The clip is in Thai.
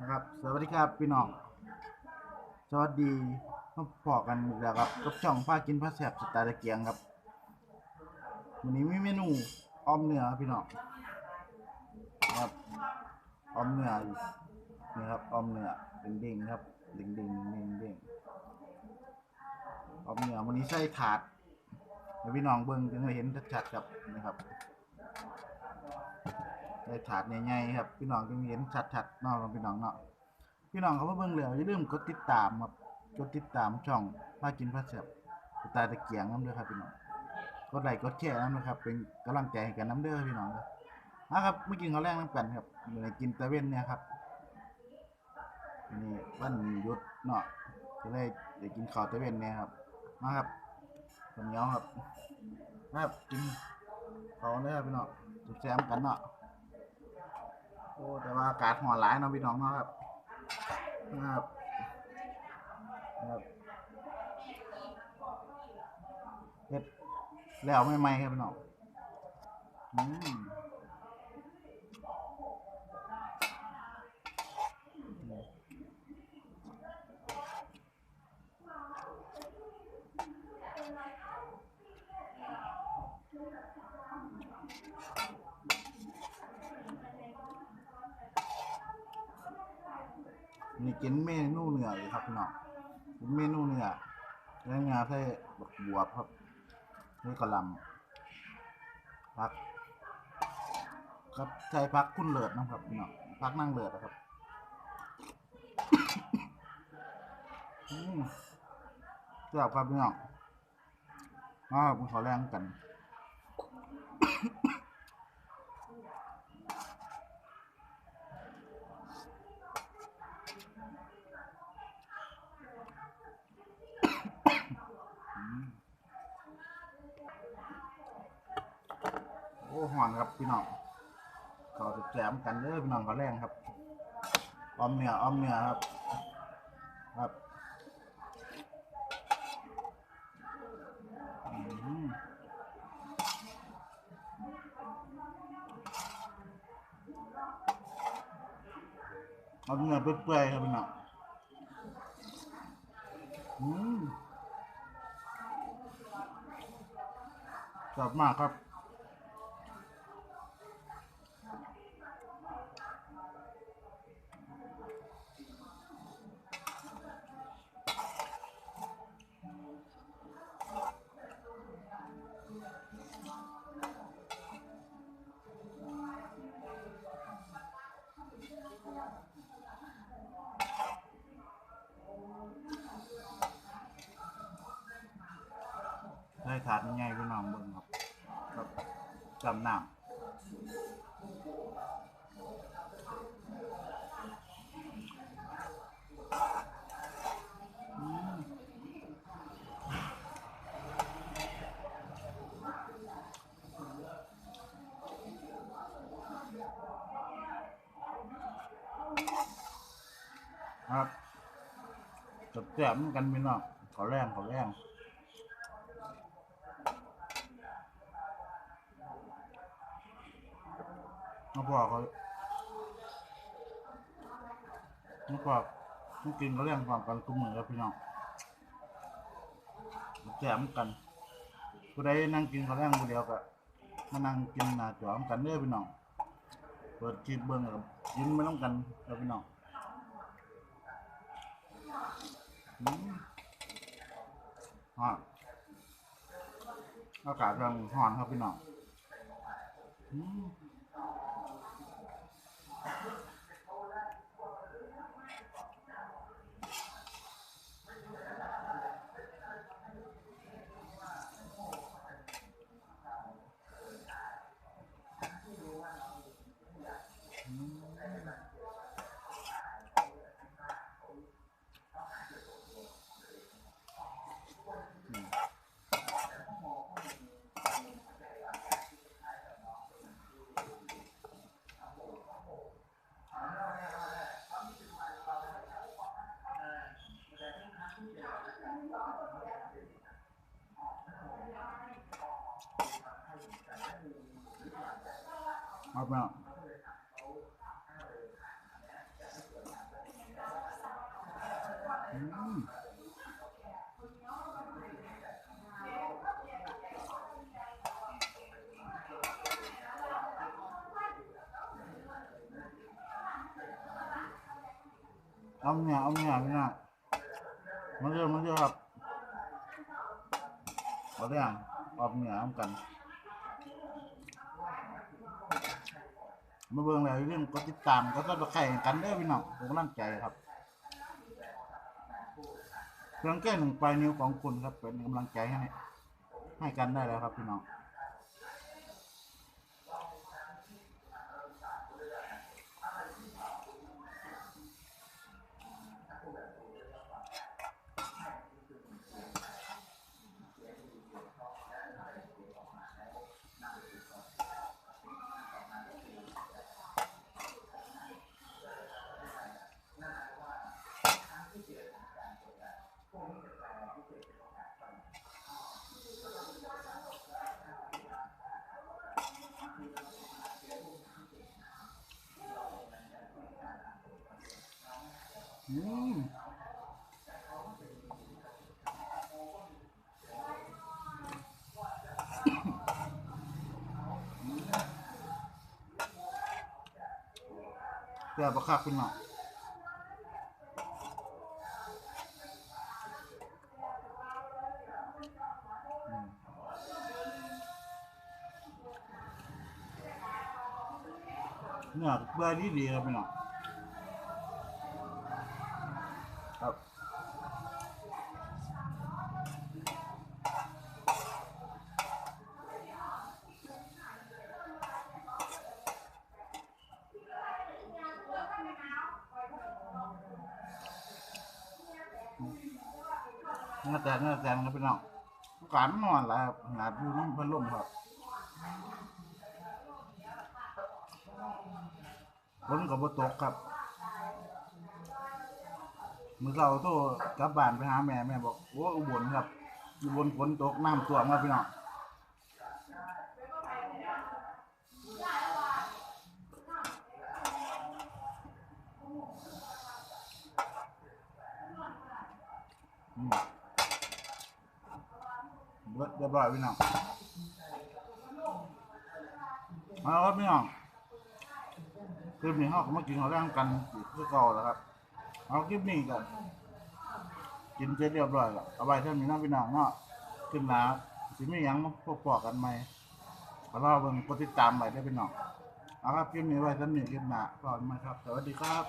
นะครับ สวัสดีครับพี่น้อง สวัสดีมาพอกันอีกแล้วครับ กับช่องฟ้ากินผ้าแสบสไตล์ตะเกียงครับ วันนี้มีเมนูอ้อมเนื้อพี่น้องครับอ้อมเนื้ออีกนี่ครับอ้อมเนื้อเด้งๆครับเด้งๆเด้งเด้งอ้อมเนื้อวันนี้ใส่ถาดพี่น้องเบิ่งจะเห็นชัดๆครับนะครับ ได้ถาดใหญ่ๆครับ พี่น้องจึงเห็นชัดๆเนาะพี่น้องเนาะพี่น้องเขามาเบิ่งแล้วอย่าลืมกดติดตามครับกดติดตามช่องพากินพาแซ่บสไตล์ตะเกียงน้ำเด้อครับพี่น้องกดไลค์กดแชร์น้ำนะครับ เป็นกำลังใจให้กันน้ำเด้อพี่น้องนะครับเมื่อกินข้าวแรกน้ำกันครับอยู่ในกินตะเว้นเนี่ยครับนี่วันหยุดเนาะจะได้ได้กินข้าวตะเว้นเนี่ยครับมาครับคนเหนียครับมาครับกินข้าวเลยครับพี่น้องจุดแซมกันเนาะ อ้แต่ว่าอากาศหอนหลายเนาะพี่น้องเนาะครับนะครับนะครับเฮ็ดแล้วไม่ไหมครับพี่น้องอืม นี่กินเมนูเนื้ออยู่ครับพี่น้องกินเมนูเนื้อแล้วงาใส่บักบวบครับนี่กระลำพัก ครับใส่พักคุณเลิศนะครับพี่น้องพักนั่งเลิศนะครับอืมเจ้าครับพี่น้องมาครับขอแรงกัน โอ้หอนครับพี่น้องก็แจมกันเด้อพี่น้องขอแรงครับออมเนื้อออมเนื้อครับ ครับอืมเอาเนื้อเปื่อยๆครับพี่น้องอืมชอบมากครับ ถาดง่ายพี่น้องเบิ่งครับครับจำน้ำอืมครับจับแจมกันพี่น้องขอแรงขอแรง มาบอกเขามาบอกมากินเขาเรื่องความกันกุมมือครับพี่น้องแจมกันผู้ใดนั่งกินเขาวแรงผู้เดียวก็มานั่งกินหน้าจอมกันเด้อพี่น้องเปิดคลิปเบิ้งกับยิ้มไม่ต้องกันครับพี่น้องอืมฮะอากาศกำลังร้อนครับพี่น้อง không nào uhm. ông nhà ông nhà thế nào? Mới chưa mới chưa hợp có thế à? Hợp nhà ông cần. มาเบิ่งแล้วอย่าลืมกดติดตามก็ต้องไข่กันเด้อพี่น้องเป็นกำลังใจครับเพียงแค่หนึ่งปลายนิ้วของคุณครับเป็นกำลังใจให้ให้กันได้แล้วครับพี่น้อง อืมเพื่อประคับพี่น้อเนื้อเบื่อดีดีครับพี่น้อง ครับเนื้อแตกเนื้อแตกครับพี่น้องการนอนแล้วครับหาดูน้ำพัดลมครับฝนกับบตกครับ มื่อเราโทรกลับบ้านไปหาแม่แม่บอกโอ้อุบลครับอุบลฝนตกน้ำท่วมครับพี่น้องเบิดเรียบร้อยพี่น้องเอาครับพี่น้องคลิปนี้เราก็มากินข้าวแรงกันคือเก่าแล้วครับ เอาคลิปนี้กันกินเสร็จเรียบร้อยแล้วเอาไว้เท่านี้นะพี่น้องเนาะขึ้นมาสิไม่ยังมาพบปอกกันไหมขอรอเบิ่งกดติดตามไว้ได้พี่น้องเอาครับคลิปนี้ไว้สำหรับคลิปหน้าก่อนไหมครับ สวัสดีครับ